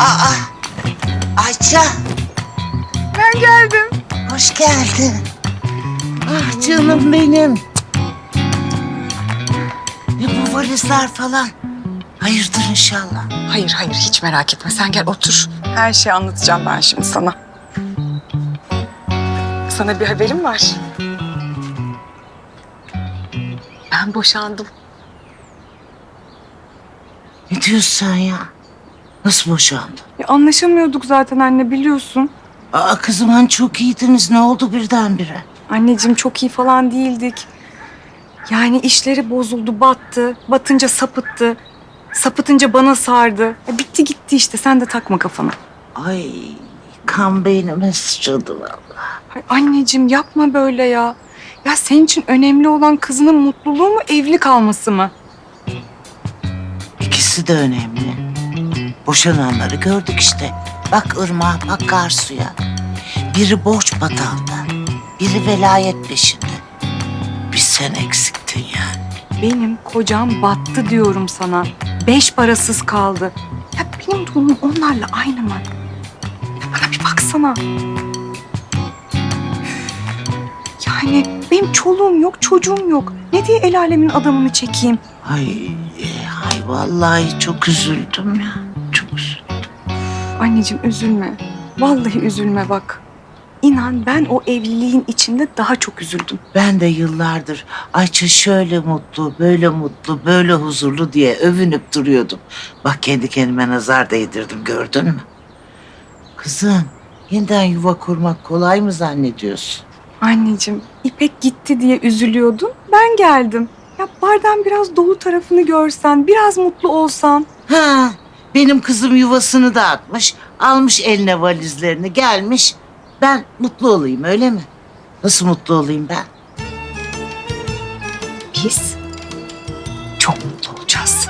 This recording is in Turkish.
Aa, Ayça Ben geldim. hoş geldin. Ah canım benim. Ne bu valizler falan? Hayırdır inşallah. Hayır hayır hiç merak etme sen gel otur. Her şeyi anlatacağım ben şimdi sana. Sana bir haberim var. Ben boşandım. Ne diyorsun sen ya? Nasıl boşandın? Ya anlaşamıyorduk zaten anne biliyorsun. Aa kızım hani çok iyiydiniz. Ne oldu birdenbire? Anneciğim çok iyi falan değildik. Yani işleri bozuldu, battı. Batınca sapıttı. Sapıtınca bana sardı. Ya bitti gitti işte sen de takma kafana. Ay kan beynime sıçradı vallahi. Ay anneciğim yapma böyle ya. Ya senin için önemli olan kızının mutluluğu mu evli kalması mı? İkisi de önemli. Boşananları gördük işte. Bak ırmağa, bak Karsu'ya. Biri borç batağında, biri velayet peşinde. Bir sen eksiktin yani. Benim kocam battı diyorum sana. Beş parasız kaldı. Ya benim durumum onlarla aynı mı? Bana bir baksana. Yani benim çoluğum yok, çocuğum yok. Ne diye el alemin adamını çekeyim? Ay, ay vallahi çok üzüldüm ya. Çok üzüldüm. Anneciğim üzülme. Vallahi üzülme bak. İnan ben o evliliğin içinde daha çok üzüldüm. Ben de yıllardır Ayça şöyle mutlu, böyle mutlu, böyle huzurlu diye övünüp duruyordum. Bak kendi kendime nazar değdirdim gördün mü? Kızım, yeniden yuva kurmak kolay mı zannediyorsun? Anneciğim, İpek gitti diye üzülüyordun. Ben geldim. Ya bardağın biraz dolu tarafını görsen, biraz mutlu olsan. Ha, benim kızım yuvasını dağıtmış, almış eline valizlerini, gelmiş. Ben mutlu olayım öyle mi? Nasıl mutlu olayım ben? Biz çok mutlu olacağız.